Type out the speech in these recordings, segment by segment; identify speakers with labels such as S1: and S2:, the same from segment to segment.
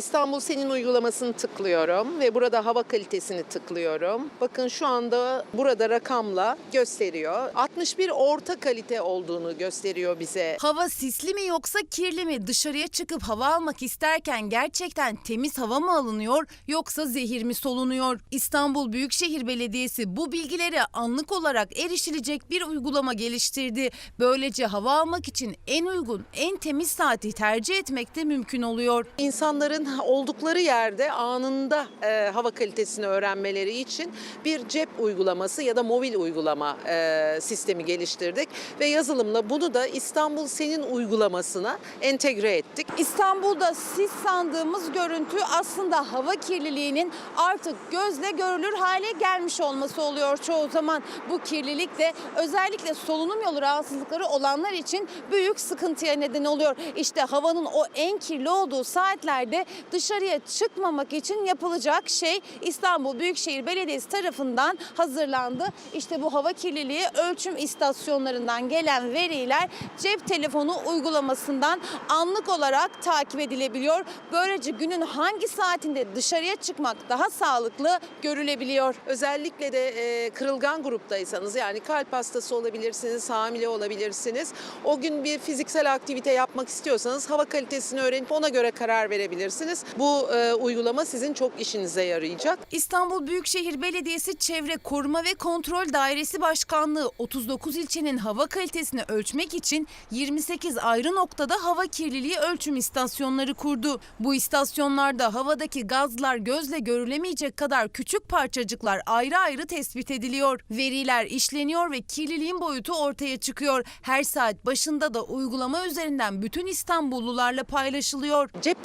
S1: İstanbul Senin uygulamasını tıklıyorum ve burada hava kalitesini tıklıyorum. Bakın şu anda burada rakamla gösteriyor. 61 orta kalite olduğunu gösteriyor bize.
S2: Hava sisli mi yoksa kirli mi? Dışarıya çıkıp hava almak isterken gerçekten temiz hava mı alınıyor yoksa zehir mi solunuyor? İstanbul Büyükşehir Belediyesi bu bilgilere anlık olarak erişilecek bir uygulama geliştirdi. Böylece hava almak için en uygun, en temiz saati tercih etmek de mümkün oluyor.
S1: İnsanların oldukları yerde anında e, hava kalitesini öğrenmeleri için bir cep uygulaması ya da mobil uygulama e, sistemi geliştirdik ve yazılımla bunu da İstanbul Senin uygulamasına entegre ettik.
S2: İstanbul'da sis sandığımız görüntü aslında hava kirliliğinin artık gözle görülür hale gelmiş olması oluyor çoğu zaman. Bu kirlilik de özellikle solunum yolu rahatsızlıkları olanlar için büyük sıkıntıya neden oluyor. İşte havanın o en kirli olduğu saatlerde dışarıya çıkmamak için yapılacak şey İstanbul Büyükşehir Belediyesi tarafından hazırlandı. İşte bu hava kirliliği ölçüm istasyonlarından gelen veriler cep telefonu uygulamasından anlık olarak takip edilebiliyor. Böylece günün hangi saatinde dışarıya çıkmak daha sağlıklı görülebiliyor.
S1: Özellikle de e, kırılgan gruptaysanız yani kalp hastası olabilirsiniz, hamile olabilirsiniz. O gün bir fiziksel aktivite yapmak istiyorsanız hava kalitesini öğrenip ona göre karar verebilirsiniz. Bu e, uygulama sizin çok işinize yarayacak.
S2: İstanbul Büyükşehir Belediyesi Çevre Koruma ve Kontrol Dairesi Başkanlığı 39 ilçenin hava kalitesini ölçmek için 28 ayrı noktada hava kirliliği ölçüm istasyonları kurdu. Bu istasyonlarda havadaki gazlar gözle görülemeyecek kadar küçük parçacıklar ayrı ayrı tespit ediliyor. Veriler işleniyor ve kirliliğin boyutu ortaya çıkıyor. Her saat başında da uygulama üzerinden bütün İstanbullularla paylaşılıyor.
S1: Cep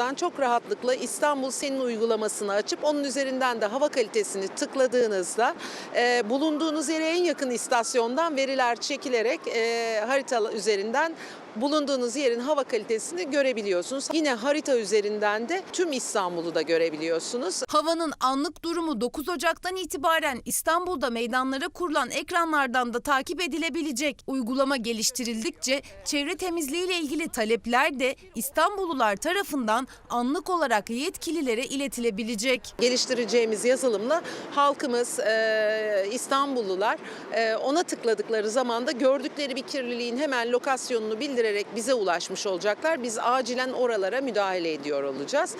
S1: telefonunuzdan çok rahatlıkla İstanbul Senin uygulamasını açıp onun üzerinden de hava kalitesini tıkladığınızda e, bulunduğunuz yere en yakın istasyondan veriler çekilerek e, harita üzerinden bulunduğunuz yerin hava kalitesini görebiliyorsunuz. Yine harita üzerinden de tüm İstanbul'u da görebiliyorsunuz.
S2: Havanın anlık durumu 9 Ocak'tan itibaren İstanbul'da meydanlara kurulan ekranlardan da takip edilebilecek. Uygulama geliştirildikçe çevre temizliği ile ilgili talepler de İstanbullular tarafından anlık olarak yetkililere iletilebilecek.
S1: Geliştireceğimiz yazılımla halkımız, e, İstanbullular e, ona tıkladıkları zaman da gördükleri bir kirliliğin hemen lokasyonunu bildirerek bize ulaşmış olacaklar. Biz acilen oralara müdahale ediyor olacağız.